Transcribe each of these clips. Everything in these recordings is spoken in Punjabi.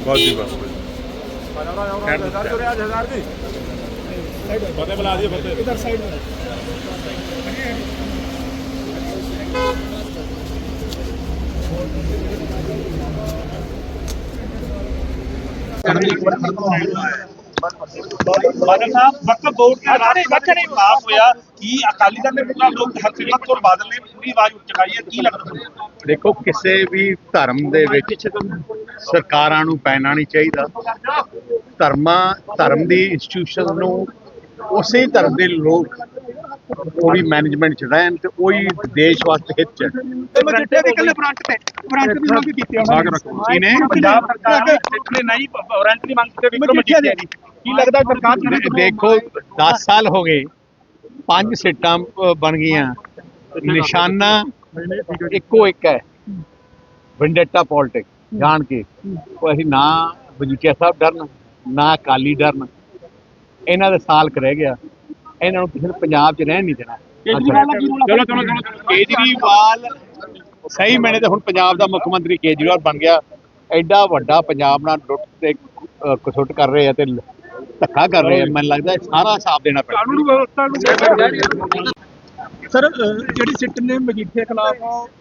ਬਸ ਜੀ ਬਸ। ਫਤਿਹ ਬੁਲਾ ਦਿਓ ਫਤਿਹ ਇਧਰ ਸਾਈਡ में ਬਾਦਲ ਸਾਹਿਬ ਵਕਤ ਬੋਰਡ ਦੇ ਰਾਹੀਂ ਵਕਣੇ ਮਾਫ ਹੋਇਆ। ਕੀ ਅਕਾਲੀ ਦਲ ਦੇ ਮੁੱਲਾ ਲੋਕ ਹਰਸਿਮਰਤ ਕੌਰ ਬਾਦਲ ਨੇ ਪੂਰੀ ਆਵਾਜ਼ ਉੱਚਾਈ ਹੈ? ਕੀ ਲੱਗਦਾ ਤੁਹਾਨੂੰ? ਦੇਖੋ ਕਿਸੇ ਵੀ ਧਰਮ ਦੇ ਵਿੱਚ ਸਰਕਾਰਾਂ ਨੂੰ ਪੈਣਾ ਨਹੀਂ ਚਾਹੀਦਾ। ਧਰਮਾਂ ਧਰਮ ਦੀ ਇੰਸਟੀਟਿਊਸ਼ਨ ਨੂੰ ਉਸੇ ਧਰਮ ਦੇ ਲੋਕ ਉਹਦੀ ਮੈਨੇਜਮੈਂਟ ਚ ਰਹਿਣ ਤੇ ਉਹੀ ਦੇਸ਼ ਵਾਸਤੇ ਹਿੱਤ ਚ ਹੈ। ਮੈਂ ਜਿੱਤੇ ਦੇ ਕੱਲੇ ਫਰੰਟ ਤੇ ਫਰੰਟ ਵੀ ਮੰਗ ਕੀਤੀ ਸਾਗ ਰੱਖੋ। ਕੀ ਨੇ? ਪੰਜਾਬ ਸਰਕਾਰ ਨੇ ਸਿੱਖਣੇ ਨਹੀਂ ਵਾਰੰਟ ਨਹੀਂ ਮੰਗਦੇ ਵਿਕਰਮ ਮਜੀਠੀਆ ਦੀ ਕੀ ਲੱਗਦਾ ਸਰਕਾਰ ਚ ਦੇ- ਦੇਖੋ 10 ਸਾਲ ਹੋ ਗਏ ਪੰਜ ਸੀਟਾਂ ਬਣ ਗਈਆਂ। ਨਿਸ਼ਾਨਾ ਇੱਕੋ ਇੱਕ ਹੈ ਵੈਂਡੇਟਾ ਪੋਲਿਟਿਕ ਜਾਣ ਕੇ। ਉਹ ਅਸੀਂ ਨਾ ਬਜੀਠੀਆ ਸਾਹਿਬ ਡਰਨ ਨਾ ਅਕਾਲੀ ਡਰਨ। ਇਹਨਾਂ ਦੇ ਸਾਲ ਕੁ ਰਹਿ ਗਿਆ। ਇਹਨਾਂ ਨੂੰ ਕਿਸੇ ਨੇ ਪੰਜਾਬ 'ਚ ਰਹਿਣ ਨਹੀਂ ਦੇਣਾ। ਚਲੋ ਚਲੋ ਚਲੋ। ਕੇਜਰੀਵਾਲ ਸਹੀ ਮੈਨੇ ਤੇ ਹੁਣ ਪੰਜਾਬ ਦਾ ਮੁੱਖ ਮੰਤਰੀ ਕੇਜਰੀਵਾਲ ਬਣ ਗਿਆ। ਐਡਾ ਵੱਡਾ ਪੰਜਾਬ ਨਾਲ ਲੁੱਟ ਤੇ ਕਸੁੱਟ ਕਰ ਰਹੇ ਆ ਤੇ ਧੱਕਾ ਕਰ ਰਹੇ ਆ। ਮੈਨੂੰ ਲੱਗਦਾ ਸਾਰਾ ਹਿਸਾਬ ਦੇਣਾ ਪੈਣਾ। ਕਾਨੂੰਨ ਵਿਵਸਥਾ ਨੂੰ ਸਰ ਜਿਹੜੀ ਸਿੱਟ ਨੇ ਮਜੀਠੇ ਖਿਲਾਫ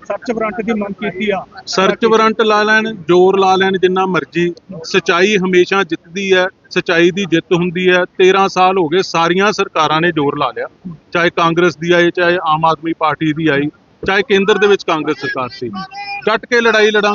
ਸੱਚ ਫਰੰਟ ਦੀ ਮੰਗ ਕੀਤੀ ਆ ਸਰਚ ਵਾਰੰਟ ਲਾ ਲੈਣ ਜ਼ੋਰ ਲਾ ਲੈਣ ਜਿੰਨਾ ਮਰਜ਼ੀ। ਸਚਾਈ ਹਮੇਸ਼ਾ ਜਿੱਤਦੀ ਹੈ ਸਚਾਈ ਦੀ ਜਿੱਤ ਹੁੰਦੀ ਹੈ। 13 ਸਾਲ ਹੋ ਗਏ ਸਾਰੀਆਂ ਸਰਕਾਰਾਂ ਨੇ ਜ਼ੋਰ ਲਾ ਲਿਆ। ਚਾਹੇ ਕਾਂਗਰਸ ਦੀ ਆਈ ਚਾਹੇ ਆਮ ਆਦਮੀ ਪਾਰਟੀ ਦੀ ਆਈ ਚਾਹੇ ਕੇਂਦਰ ਦੇ ਵਿੱਚ ਕਾਂਗਰਸ ਸਰਕਾਰ ਸੀ। ਡਟ ਕੇ ਲੜਾਈ ਲੜਾਂਗੇ।